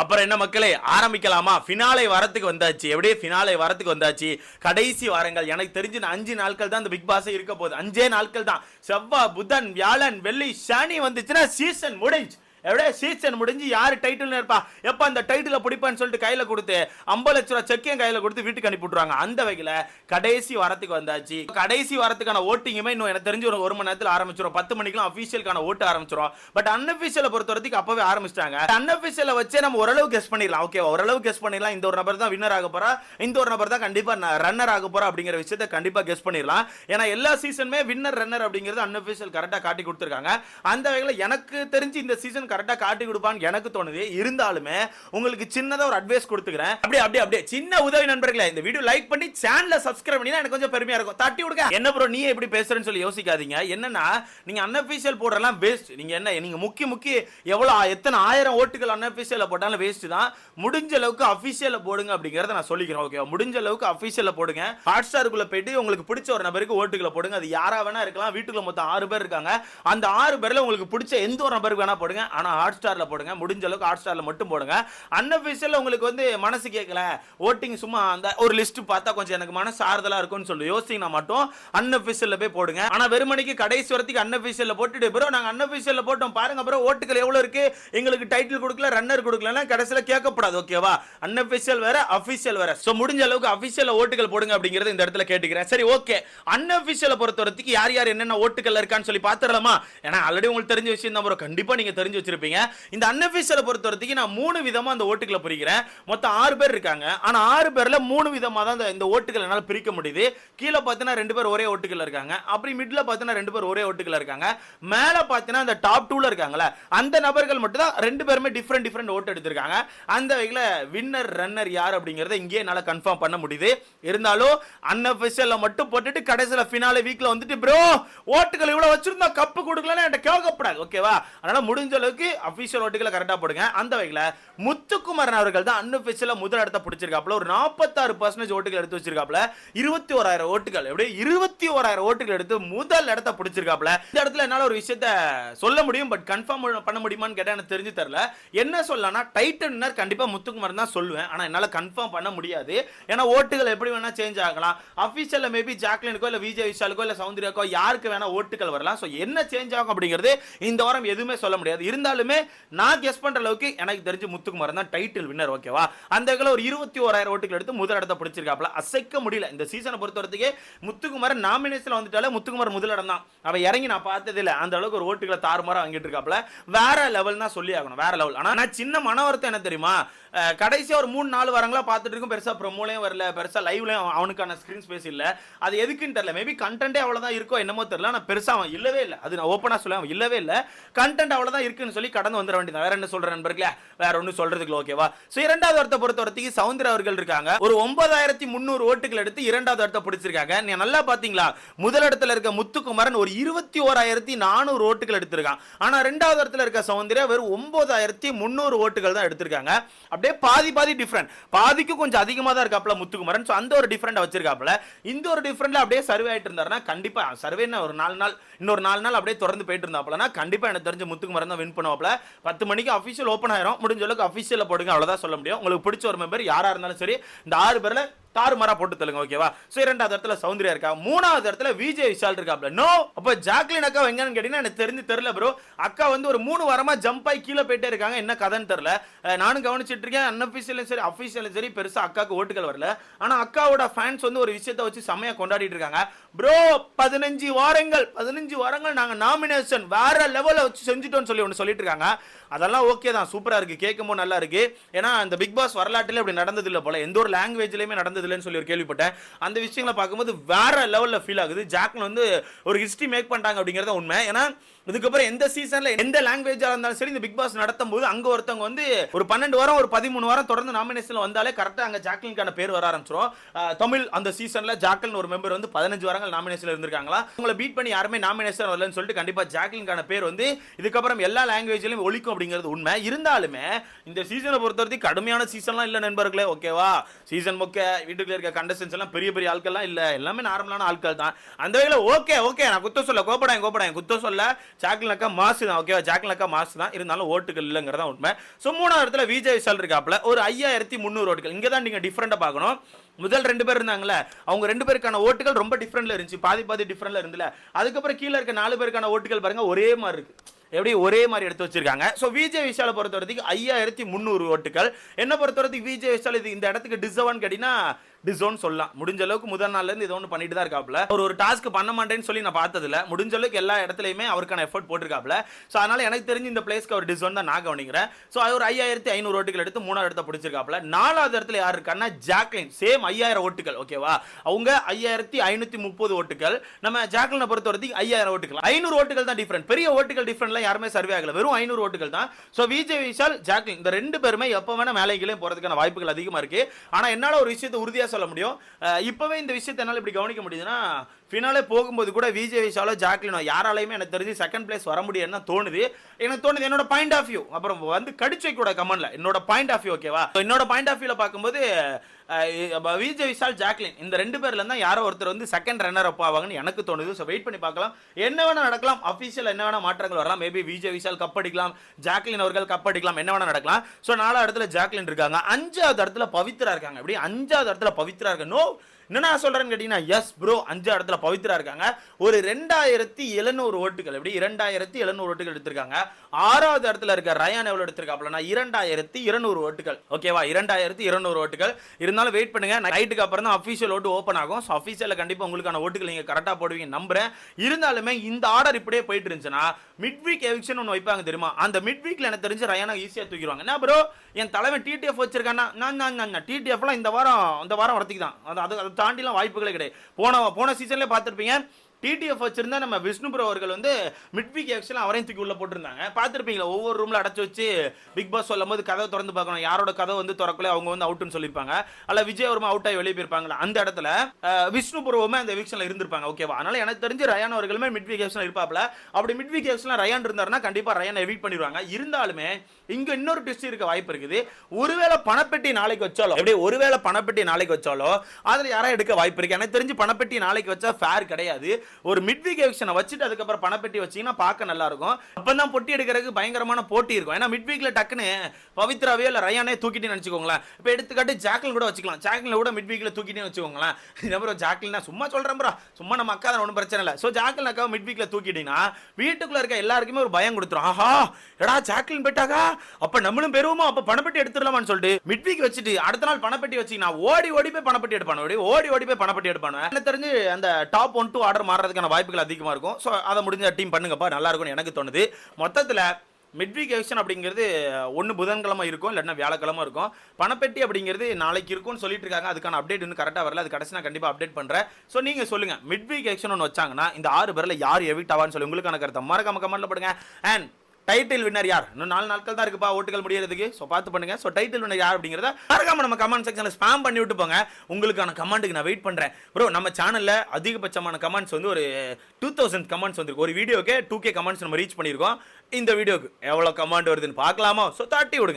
அப்புறம் என்ன மக்களே ஆரம்பிக்கலாமா? ஃபினாலே வரத்துக்கு வந்தாச்சு. எப்படியே ஃபினாலே வரத்துக்கு வந்தாச்சு. கடைசி வாரங்கள் எனக்கு தெரிஞ்சு அஞ்சு நாட்கள் தான் இந்த பிக் பாஸே இருக்க போகுது. அஞ்சே நாட்கள் தான். செவ்வாய் புதன் வியாழன் வெள்ளி சனி வந்துச்சுன்னா சீசன் முடிஞ்சு. எப்படியே சீசன் முடிஞ்சு யாரு டைட்டில் இருப்பா? எப்ப அந்த டைட்டிலை பிடிப்பான்னு சொல்லிட்டு கையில் கொடுத்து ஐம்பது லட்ச ரூபா செக்கையும் கையில் கொடுத்து வீட்டுக்கு அனுப்பி விட்டுருவாங்க. அந்த வகையில் கடைசி வாரத்துக்கு வந்தாச்சு. கடைசி வாரத்துக்கான ஓட்டிங்குமே இன்னும் எனக்கு தெரிஞ்சு ஒரு ஒரு மணி நேரத்தில் ஆரம்பிச்சிடும் பத்து மணிக்கெலாம் அஃபீஷியலுக்கான ஓட்டு ஆரம்பிச்சிடும் பட் அன்அஃபீஷியலை பொறுத்த வரைக்கும் அப்பவே ஆரம்பிச்சிட்டாங்க. அன்அஃபீஷியலை வச்சே நம்ம ஓரளவு கெஸ் பண்ணிடலாம். ஓகே ஓரளவு கெஸ் பண்ணிடலாம். இந்த ஒரு நபர் தான் வின்னர் ஆக போகிறா இந்த ஒரு நபர் தான் கண்டிப்பா ரன்னர் ஆக போறா அப்படிங்கிற விஷயத்த கண்டிப்பாக கெஸ் பண்ணிடலாம். ஏன்னா எல்லா சீசனுமே வின்னர் ரன்னர் அப்படிங்கிறது அன்அஃபீஷியல் கரெக்டாக காட்டி கொடுத்துருக்காங்க. அந்த வகையில் எனக்கு தெரிஞ்சு இந்த சீசன் கரெக்டா காட்டி கொடுப்பான்னு எனக்கு தோணுது. இருந்தாலுமே உங்களுக்கு சின்னதாக ஒரு அட்வைஸ் கொடுத்துக்கிறேன். அப்படியே அப்படியே அப்படியே. சின்ன உதவி நண்பர்களே இந்த வீடியோ லைக் பண்ணி சேனலை சப்ஸ்கிரைப் பண்ணி எனக்கு கொஞ்சம் பெருமையாக இருக்கும். தட்டி விடுங்க என்ன ப்ரோ நீ எப்படி பேசுறேன்னு சொல்லி யோசிக்காதீங்க. என்னன்னா நீங்க அன்அஃபிஷியல் போடுறலாம் வேஸ்ட் நீங்க என்ன நீங்க முக்கிய முக்கிய எவ்வளவு எத்தனை ஆயிரம் ஓட்டுகள் அன்அஃபிஷியலில் போட்டாலும் வேஸ்ட் தான். முடிஞ்ச அளவுக்கு அஃபிஷியலில் போடுங்க அப்படிங்கறத நான் சொல்லிக்கிறேன் ஓகே முடிஞ்ச அளவுக்கு அஃபிஷியலில் போடுங்க. ஹாட் ஸ்டாருக்குள்ளே போயிட்டு உங்களுக்கு பிடிச்ச ஒரு நபருக்கு ஓட்டுகளை போடுங்க. அது யாராக வேணா இருக்கலாம். வீட்டுக்குள்ள மொத்தம் ஆறு பேர் இருக்காங்க. அந்த ஆறு பேர்ல உங்களுக்கு பிடிச்ச எந்த ஒரு நபருக்கு வேணா போடுங்க. ஆனால் ஹாட் ஸ்டாரில் போடுங்க. முடிஞ்ச அளவுக்கு ஹாட் ஸ்டாரில் மட்டும் போடுங்க. அன்அஃபிஷியல் உங்களுக்கு வந்து மனசு கேட்கல ஓட்டிங் சும்மா அந்த ஒரு லிஸ்ட் பார்த்தா கொஞ்சம் எனக்கு மனசு ஆறுதலாக இருக்கும்னு சொல்லி. யோசிங்கன்னா மட்டும் அன்அஃபிஷியலில் போய் போடுங்க. ஆனால் வெறுமணிக்கு கடைசி வரத்துக்கு அன்அஃபிஷியலில் போட்டுட்டு ப்ரோ நாங்கள் அன்அஃபிஷியலில் போட்டோம். பாருங்க ப்ரோ ஓட்டுகள் எவ்வளோ இருக்கு? எங்களுக்கு டைட்டில் கொடுக்கல ரன்னர் கொடுக்கலன்னா கடைசியில் கேட்கப்படாது ஓகேவா அன்அஃபிஷியல் வேற அஃபிஷியல் வேற. ஸோ முடிஞ்ச அளவுக்கு அஃபிஷியலில் ஓட்டுகள் போடுங்க அப்படிங்கறது இந்த இடத்துல கேட்டுக்கிறேன். சரி ஓகே அன்அஃபீஷியலை பொறுத்த வரைக்கும் யார் யார் என்னென்ன ஓட்டுகள் இருக்கான்னு சொல்லி பார்த்துடலாமா? ஏன்னா ஆல்ரெடி உங்களுக்கு தெரிஞ்ச விஷயம் தான் ப்ரோ கண்டிப்பாக நீங்கள் தெரிஞ்சு வச்சிருப்பீங்க. இந்த அன்அஃபீஷியலை பொறுத்த வரைக்கும் நான் மூணு விதமா அந்த ஓட்டுகளை பிரிக்கிறேன். மொத்தம் ஆறு பேர் இருக்காங்க. ஆனா ஆறு பேர்ல மூணு விதமா தான் இந்த- ஓட்டுகள் என்னால் பிரிக்க முடியுது. கீழே பார்த்தீங்கன்னா ரெண்டு பேர் ஒரே ஓட்டுகள் இருக்காங்க. அப்படி மிடில் பார்த்தீங்கன்னா ரெண்டு பேர் ஒரே ஓட்டுகள் இருக்காங்க. மேல பார்த்தீங்கன்னா அந்த டாப் டூல இருக்காங்களே அந்த நபர்கள் மட்டும் தான் ரெண்டு பேருமே டிஃப்ரெண்ட் டிஃப்ரெண்ட் ஓட்டு எடுத்திருக்காங்க. அந்த வகையில் வின்னர் ரன்னர் யார் அப்படிங்கறத இங்கேயே என்னால் கன்ஃபார்ம் பண்ண முடியுது. இருந்தாலும் அன்அஃபிஷியல்ல மட்டும் போட்டுட்டு கடைசியில ஃபினாலே வீக்ல வந்துட்டு ப்ரோ ஓட்டுகள் இவ்வளோ வச்சிருந்தா கப்பு கொடுக்கலன்னு என்கிட்ட கேட்கப்படாது ஓகேவா அதனால முடிஞ்ச அளவுக்கு அவருக்கு அபிஷியல் ஓட்டுகளை கரெக்டாக போடுங்க. அந்த வகையில் முத்துக்குமரன் அவர்கள் தான் அன்அஃபிஷியலாக முதல் இடத்த பிடிச்சிருக்காப்புல. ஒரு நாற்பத்தாறு பர்சன்டேஜ் ஓட்டுகள் எடுத்து வச்சிருக்காப்புல. இருபத்தி ஓராயிரம் ஓட்டுகள் எப்படி இருபத்தி ஓராயிரம் ஓட்டுகள் எடுத்து முதல் இடத்த பிடிச்சிருக்காப்புல. இந்த இடத்துல என்னால் ஒரு விஷயத்த சொல்ல முடியும் பட் கன்ஃபார்ம் பண்ண முடியுமான்னு கேட்டால் எனக்கு தெரிஞ்சு தரல. என்ன சொல்லலாம்னா டைட்டன்னர் கண்டிப்பாக முத்துக்குமரன் தான் சொல்லுவேன். ஆனால் என்னால் கன்ஃபார்ம் பண்ண முடியாது. ஏன்னா ஓட்டுகள் எப்படி வேணால் சேஞ்ச் ஆகலாம். அபிஷியல்ல மேபி ஜாக்லினுக்கோ இல்லை விஜய் விஷாலுக்கோ இல்லை சௌந்தர்யாக்கோ யாருக்கு வேணால் ஓட்டுகள் வரலாம். ஸோ என்ன சேஞ்ச் ஆகும் அப்படிங்கிறது இந்த வாரம் எதுவுமே சொல்ல முடியாது. இருந்தாலுமே நான் கெஸ் பண்ற அளவுக்கு எனக்கு தெரிஞ்சு முத்துக்குமார் தான் டைட்டில் வின்னர் ஓகேவா அந்த வகையில் ஒரு இருபத்தி ஓராயிரம் ஓட்டுகள் எடுத்து முதல் இடத்த பிடிச்சிருக்காப்ல அசைக்க முடியல. இந்த சீசனை பொறுத்த வரைக்கும் முத்துக்குமரன் நாமினேஷன் வந்துட்டாலே முத்துக்குமார் முதலிடம் தான். அவன் இறங்கி நான் பார்த்தது இல்லை. அந்த அளவுக்கு ஒரு ஓட்டுகளை தாறுமாறா வாங்கிட்டு இருக்காப்ல வேற லெவல் தான் சொல்லி ஆகணும். வேற லெவல் ஆனா நான் சின்ன மன வருத்தம் என்ன தெரியுமா? கடைசியாக ஒரு மூணு நாலு வாரங்களா பார்த்துட்டு இருக்கும். பெருசா ப்ரொமோலையும் வரல. பெருசா லைவ்லயும் அவனுக்கான ஸ்கிரீன் ஸ்பேஸ் இல்ல. அது எதுக்குன்னு தெரியல. மேபி கண்டென்ட்டே அவ்வளோதான் இருக்கோ என்னமோ தெரியல. ஆனா பெருசா அவன் இல்லவே இல்லை. அது நான் ஓப்பனாக சொல்லுவேன் அவன் இல்லவே இல்லை. கண்டென்ட் அவ்வளவுதான் இருக்குன்னு சொல்லி கடந்து வந்துட வேண்டியது வேற என்ன சொல்ற நண்பர்களே? வேற ஒன்றும் சொல்றதுக்கு ஓகேவா ஸோ இரண்டாவது இடத்தை பொறுத்த வரைக்கும் சவுந்தர அவர்கள் இருக்காங்க. ஒரு ஒன்பதாயிரத்தி முந்நூறு ஓட்டுகள் எடுத்து இரண்டாவது இடத்தை பிடிச்சிருக்காங்க. நீ நல்லா பாத்தீங்களா? முதலிடத்துல இருக்க முத்துக்குமரன் ஒரு இருபத்தி ஓராயிரத்தி நானூறு ஓட்டுகள் எடுத்திருக்கான். ஆனா ரெண்டாவது இடத்துல இருக்க சௌந்தர்யா வெறும் ஒன்பதாயிரத்தி முந்நூறு ஓட்டுகள் தான் எடுத்திருக்காங்க. அப்படியே பாதி பாதி டிஃப்ரெண்ட் பாதிக்கு கொஞ்சம் அதிகமா தான் இருக்காப்ல முத்துக்குமரன். ஸோ அந்த ஒரு டிஃப்ரெண்ட் வச்சிருக்காப்ல இந்த ஒரு டிஃப்ரெண்ட்ல அப்படியே சர்வே ஆயிட்டு இருந்தாருன்னா கண்டிப்பா சர்வே ஒரு நாலு நாள் இன்னொரு நாலு நாள் அப்படியே தொடர்ந்து போயிட்டு இருந்தாப்லனா கண்டிப்பாக எனக்கு தெரிஞ்ச முத்துக்குமரன் தான் வின் பண்ணுவாப்ல பத்து மணிக்கு அஃபிஷியல் ஓப்பன் ஆயிரும். முடிஞ்ச அளவுக்கு அஃபிஷியல்ல போடுங்க அவ்வளோதான் சொல்ல முடியும். உங்களுக்கு பிடிச்ச ஒரு மெம்பர் யாராக இருந்தாலும் சரி இந்த ஆறு பேரில் தாறுமாறா போட்டு தள்ளுங்க ஓகேவா சோ இரண்டாவது இடத்துல சௌந்தர்யா இருக்கா? மூணாவது இடத்துல விஜய் விஷால் இருக்காப்ல. நோ அப்ப ஜாக்லின் அக்கா எங்கன்னு கேட்டீங்கன்னா எனக்கு தெரிஞ்சு தெரியல ப்ரோ அக்கா வந்து ஒரு மூணு வாரமா ஜம்ப் ஆகி கீழே போயிட்டே இருக்காங்க. என்ன கதைன்னு தெரியல. நானும் கவனிச்சிட்டு இருக்கேன். அன்அஃபிஷியலும் சரி அஃபிஷியலும் சரி பெருசா அக்காவுக்கு ஓட்டுகள் வரல. ஆனா அக்காவோட ஃபேன்ஸ் வந்து ஒரு விஷயத்தை வச்சு செம்மையா கொண்டாடிட்டு இருக்காங்க. ப்ரோ பதினஞ்சு வாரங்கள் பதினஞ்சு வாரங்கள் நாங்க நாமினேஷன் வேற லெவல்ல வச்சு செஞ்சுட்டோம்னு சொல்லி ஒன்று சொல்லிட்டு இருக்காங்க. அதெல்லாம் ஓகே தான். சூப்பராக இருக்குது கேட்கும்போது நல்லா இருக்குது ஏன்னா அந்த பிக் பாஸ் வரலாற்றிலே இப்படி நடந்தது இல்லை போல. எந்த ஒரு லாங்குவேஜ்லேயுமே நடந்ததில்லைன்னு சொல்லி ஒரு கேள்விப்பட்டேன். அந்த விஷயங்களை பார்க்கும்போது வேற லெவலில் ஃபீல் ஆகுது. ஜாக்ல வந்து ஒரு ஹிஸ்ட்ரி மேக் பண்ணிட்டாங்க அப்படிங்கிறத உண்மை. ஏன்னா இதுக்கப்புறம் எந்த சீசன்ல எந்த லாங்குவேஜா இருந்தாலும் சரி இந்த பிக் பாஸ் நடத்தும் போது அங்க ஒருத்தவங்க வந்து ஒரு பன்னெண்டு வாரம் ஒரு பதிமூணு வாரம் தொடர்ந்து நாமினேஷன்ல வந்தாலே கரெக்டா அங்க ஜாக்லின்கான பேர் வர ஆரம்பிச்சிரும். தமிழ் அந்த சீசன்ல ஜாக்லின் ஒரு மெம்பர் வந்து பதினஞ்சு வாரங்கள் நாமினேஷன்ல இருந்திருக்காங்களா? உங்களை பீட் பண்ணி யாருமே நாமினேஷன் வரலன்னு சொல்லிட்டு கண்டிப்பா ஜாக்லின்கான பேர் வந்து இதுக்கப்புறம் எல்லா லாங்குவேஜ்லயும் ஒழிக்கும் அப்படிங்கிறது உண்மை. இருந்தாலுமே இந்த சீசனை பொறுத்த வரைக்கும் கடுமையான சீசன்லாம் இல்ல நண்பர்களே ஓகேவா சீசன் மொக்க வீட்டுக்குள்ள இருக்க கண்டஸ்டன்ஸ் எல்லாம் பெரிய பெரிய ஆட்கள்லாம் இல்ல. எல்லாமே நார்மலான ஆட்கள் தான். அந்த வகையில் ஓகே ஓகே நான் குத்த சொல்ல கோபடாங்க கோபடாங்க குத்த சொல்ல. ஜாக்லின் அக்கா மாசு தான் ஓகேவா ஜாக்லின் அக்கா மாசு தான். இருந்தாலும் ஓட்டுகள் இல்லைங்கிறதா உண்மை. ஸோ மூணாவது இடத்துல விஜய் விஷால் இருக்காப்புல. ஒரு ஐயாயிரத்தி முந்நூறு ஓட்டுகள். இங்கே தான் நீங்கள் டிஃப்ரெண்ட்டாக பார்க்கணும். முதல் ரெண்டு பேர் இருந்தாங்களே அவங்க ரெண்டு பேருக்கான ஓட்டுகள் ரொம்ப டிஃப்ரெண்ட்ல இருந்துச்சு. பாதி பாதி டிஃப்ரெண்ட்ல இருந்துல. அதுக்கப்புறம் கீழே இருக்க நாலு பேருக்கான ஓட்டுகள் பாருங்க ஒரே மாதிரி இருக்கு. எப்படி? ஒரே மாதிரி எடுத்து வச்சிருக்காங்க. ஸோ விஜய் விஷாலை பொறுத்த வரைக்கும் ஐயாயிரத்தி முந்நூறு ஓட்டுகள். என்ன பொறுத்த வரைக்கும் விஜய் விஷால் இது இந்த இடத்துக்கு டிசர்வான்னு கேட்டீங்கன்னா டிசோன் சொல்லலாம். முடிஞ்ச அளவுக்கு முதல் நாள்ல இருந்து இது ஒன்று பண்ணிட்டு தான் இருக்காப்ல ஒரு ஒரு டாஸ்க் பண்ண மாட்டேன்னு சொல்லி நான் பார்த்ததில்ல. முடிஞ்ச அளவுக்கு எல்லா இடத்துலையுமே அவருக்கான எஃபர்ட் போட்டிருக்காப்ல ஸோ அதனால எனக்கு தெரிஞ்சு இந்த பிளேஸ்க்கு அவர் டிசோன் தான் நான் கவனிக்கிறேன். ஸோ அவர் ஐயாயிரத்தி ஐநூறு ஓட்டுகள் எடுத்து மூணாவது இடத்த பிடிச்சிருக்காப்ல நாலாவது இடத்துல யார் இருக்கான்னா ஜாக்லின். சேம் ஐயாயிரம் ஓட்டுகள் ஓகேவா அவங்க ஐயாயிரத்தி ஐநூத்தி முப்பது ஓட்டுகள். நம்ம ஜாக்லினை பொறுத்த வரைக்கும் ஐயாயிரம் ஓட்டுகள். ஐநூறு ஓட்டுகள் தான் டிஃப்ரெண்ட் பெரிய ஓட்டுகள் டிஃப்ரெண்ட்லாம் யாருமே சர்வே ஆகல. வெறும் ஐநூறு ஓட்டுகள் தான். So Vijay Vishal Jacqueline. இந்த ரெண்டு பேருமே எப்போ வேணா மேலே கீழே போறதுக்கான வாய்ப்புகள் அதிகமாக இருக்கு. ஆனால் என்னால் ஒரு விஷயத்தை உறுதியா சொல்ல முடியும். இப்போவே இப்பவே இந்த விஷயத்தை என்னால இப்படி கவனிக்க முடியுதுன்னா ஃபினாலே போகும்போது கூட விஜய் விஷாலோ ஜாக்லினோ யாராலையுமே எனக்கு தெரிஞ்சு செகண்ட் பிளேஸ் வர முடியும்னு தோணுது. எனக்கு தோணுது என்னோட பாயிண்ட் ஆஃப் வியூ அப்புறம் வந்து கடிச்சு கூட கமெண்ட்ல. என்னோட பாயிண்ட் ஆஃப் வியூ ஓகேவா என்னோட பாயிண்ட் ஆஃப் வியூவில் பார்க்கும்போது விஜய் விஷால் ஜாக்லின் இந்த ரெண்டு பேர்ல தான் யாரோ ஒருத்தர் வந்து செகண்ட் ரன்னர் அப் ஆவாங்கன்னு எனக்கு தோணுது. ஸோ வெயிட் பண்ணி பார்க்கலாம். என்ன வேணா நடக்கலாம். அஃபீஷியல் என்ன வேணா மாற்றங்கள் வரலாம். மேபி விஜய் விஷால் கப் அடிக்கலாம். ஜாக்லின் அவர்கள் கப் அடிக்கலாம். என்ன வேணா நடக்கலாம். ஸோ நாலாவது இடத்துல ஜாக்லின் இருக்காங்க. அஞ்சாவது இடத்துல பவித்ரா இருக்காங்க. எப்படி? அஞ்சாவது இடத்துல பவித்ரா இருக்காங்க. நோ என்ன நான் சொல்கிறேன்னு கேட்டீங்கன்னா எஸ் ப்ரோ அஞ்சு இடத்துல பவித்ரா இருக்காங்க. ஒரு ரெண்டாயிரத்தி எழுநூறு ஓட்டுகள் எப்படி? இரண்டாயிரத்தி எழுநூறு ஓட்டுகள் எடுத்திருக்காங்க. ஆறாவது இடத்துல இருக்க ரயான் எவ்வளோ எடுத்திருக்காப்லனா இரண்டாயிரத்தி இருநூறு ஓட்டுகள். ஓகேவா இரண்டாயிரத்தி இருநூறு ஓட்டுகள். இருந்தாலும் வெயிட் பண்ணுங்க. நைட்டுக்கு அப்புறம் தான் அஃபீஷியல் ஓட்டு ஓப்பன் ஆகும். ஸோ அஃபீஷியலில் கண்டிப்பாக உங்களுக்கான ஓட்டுகள் நீங்கள் கரெக்டாக போடுவீங்க நம்புறேன். இருந்தாலுமே இந்த ஆர்டர் இப்படியே போயிட்டு இருந்துச்சுன்னா மிட் வீக் எவிக்ஷன் ஒன்று வைப்பாங்க தெரியுமா? அந்த மிட் வீக்கில் எனக்கு தெரிஞ்சு ரயானா ஈஸியாக தூக்கிடுவாங்க. என்ன ப்ரோ என் தலைவன் டிடிஎஃப் வச்சிருக்கான்னா நான் நான் டிடிஎஃப்லாம் இந்த வாரம் இந்த வாரம் வரத்துக்கு தான். அது அது தாண்டிலாம் வாய்ப்புகளே கிடையாது. போன போன சீசன்லேயே பார்த்துருப்பீங்க டிடிஎஃப் வச்சிருந்தா நம்ம விஷ்ணு ப்ரோ அவர்கள் வந்து மிட் வீக் ஆக்சுவலாக அவரையும் தூக்கி உள்ளே போட்டிருந்தாங்க. பார்த்துருப்பீங்களா? ஒவ்வொரு ரூமில் அடைச்சி வச்சு பிக் பாஸ் சொல்லும் போது கதவை திறந்து பார்க்கணும். யாரோட கதை வந்து திறக்கல அவங்க வந்து அவுட்னு சொல்லியிருப்பாங்க. அல்ல விஜயவர்மா அவுட் ஆகி வெளியே போயிருப்பாங்களா? அந்த இடத்துல அஹ், விஷ்ணு ப்ரோவுமே அந்த எவிக்ஷன்ல இருந்திருப்பாங்க. ஓகேவா அதனால் எனக்கு தெரிஞ்சு ரயான் அவர்களுமே மிட் வீக் எவிக்ஷன் இருப்பாப்ல அப்படி மிட் வீக் எவிக்ஷன்ல ரயான் இருந்தாருன்னா கண்டிப்பாக ரயான் எவிக் பண்ணிடுவாங்க இருந்தாலுமே இங்கே இன்னொரு ட்விஸ்ட் இருக்க வாய்ப்பு இருக்குது. ஒருவேளை பணப்பெட்டி நாளைக்கு வச்சாலோ எப்படி ஒருவேளை பணப்பெட்டி நாளைக்கு வச்சாலோ அதில் யாராவது எடுக்க வாய்ப்பு இருக்குது எனக்கு தெரிஞ்சு பணப்பெட்டி நாளைக்கு வச்சா ஃபேர் கிடையாது. ஒரு மிட் வீக் எவிக்ஷனை வச்சுட்டு அதுக்கப்புறம் பணப்பெட்டி வச்சீங்கன்னா பார்க்க நல்லா இருக்கும் அப்பதான் பொட்டி எடுக்கிறதுக்கு பயங்கரமான போட்டி இருக்கும். ஏன்னா மிட் வீக்ல டக்குன்னு பவித்ராவே இல்லை ரயானே தூக்கிட்டு நினச்சிக்கோங்களேன். இப்போ எடுத்துக்காட்டு ஜாக்லின் கூட வச்சுக்கலாம். ஜாக்லின் கூட மிட் வீக்ல தூக்கிட்டு வச்சுக்கோங்களேன். இந்த மாதிரி ஜாக்லின் சும்மா சொல்றேன் ப்ரோ சும்மா நம்ம அக்கா தான் ஒன்றும் பிரச்சனை இல்லை. ஸோ ஜாக்லின் அக்காவை மிட் வீக்ல தூக்கிட்டீங்கன்னா வீட்டுக்குள்ள இருக்க எல்லாருக்குமே ஒரு பயம் கொடுத்துரும். ஆஹா எடா ஜாக்லின் போயிட்டாக்கா? அப்ப நம்மளும் பெறுவோமா? அப்ப பணப்பெட்டி எடுத்துடலாமான்னு சொல்லிட்டு மிட் வீக் வச்சுட்டு அடுத்த நாள் பணப்பெட்டி வச்சு நான் ஓடி ஓடி போய் பணப்பெட்டி எடுப்பானு ஓடி ஓடி ஓடி போய் பணப்பெட்டி எடுப்பானு. எனக்கு தெரிஞ்சு அந்த டாப் ஒன் டூ ஆர்டர் ஆடுறதுக்கான வாய்ப்புகள் அதிகமாக இருக்கும். ஸோ அதை முடிஞ்ச டீம் பண்ணுங்கப்பா நல்லா இருக்கும்னு எனக்கு தோணுது. மொத்தத்தில் மிட்வீக் எக்ஷன் அப்படிங்கிறது ஒன்று புதன்கிழமை இருக்கும் இல்லைன்னா வியாழக்கிழமை இருக்கும். பணப்பெட்டி அப்படிங்கிறது நாளைக்கு இருக்கும்னு சொல்லிட்டு இருக்காங்க. அதுக்கான அப்டேட் இன்னும் கரெக்டாக வரல. அது கடைசி நான் கண்டிப்பாக அப்டேட் பண்ணுறேன் ஸோ நீங்கள் சொல்லுங்கள் மிட்வீக் எக்ஷன் ஒன்று வச்சாங்கன்னா இந்த ஆறு பேரில் யார் எவிக்ட் ஆவான்னு சொல்லி உங்களுக்கான கருத்தை மறக்காம கமெண்ட்ல போடுங்க. அண்ட் டைட்டில் வின்னர் யார்? இன்னும் நாலு நாட்கள் தான் இருக்குப்பா ஓட்டுகள் முடியறதுக்கு. ஸோ பார்த்து பண்ணுங்க. ஸோ டைட்டில் வின்னர் யார் அப்படிங்கிறத மறக்காம நம்ம கமெண்ட் செக்ஷனில் ஸ்பேம் பண்ணி விட்டு போங்க. உங்களுக்கான கமெண்ட்டுக்கு நான் வெயிட் பண்ணுறேன் ப்ரோ நம்ம சேனலில் அதிகபட்சமான கமெண்ட்ஸ் வந்து ஒரு டூ தௌசண்ட் கமெண்ட்ஸ் வந்துருக்கு. ஒரு வீடியோக்கு டூ கே கமெண்ட்ஸ் நம்ம ரீச் பண்ணியிருக்கோம். இந்த வீடியோக்கு எவ்வளோ கமெண்ட் வருதுன்னு பார்க்கலாமா? ஸோ தட்டி விடுங்க.